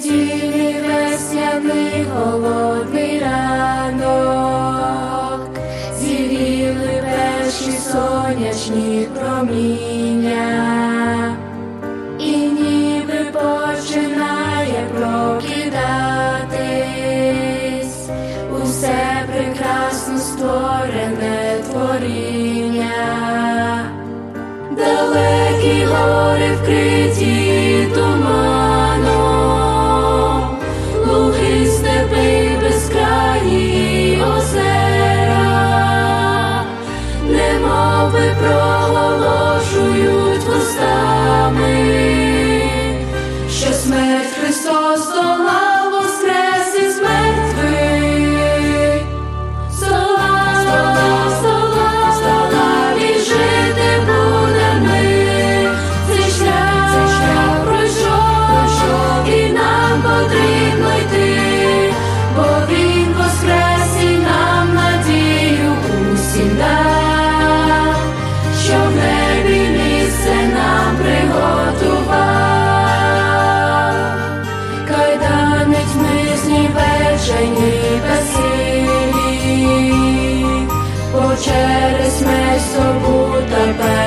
неділі весняний голодний ранок, зігріли перші сонячні проміння, і ніби починає прокидатись. Усе прекрасно створене творіння, далекі гори вкриті. lost собу тебе.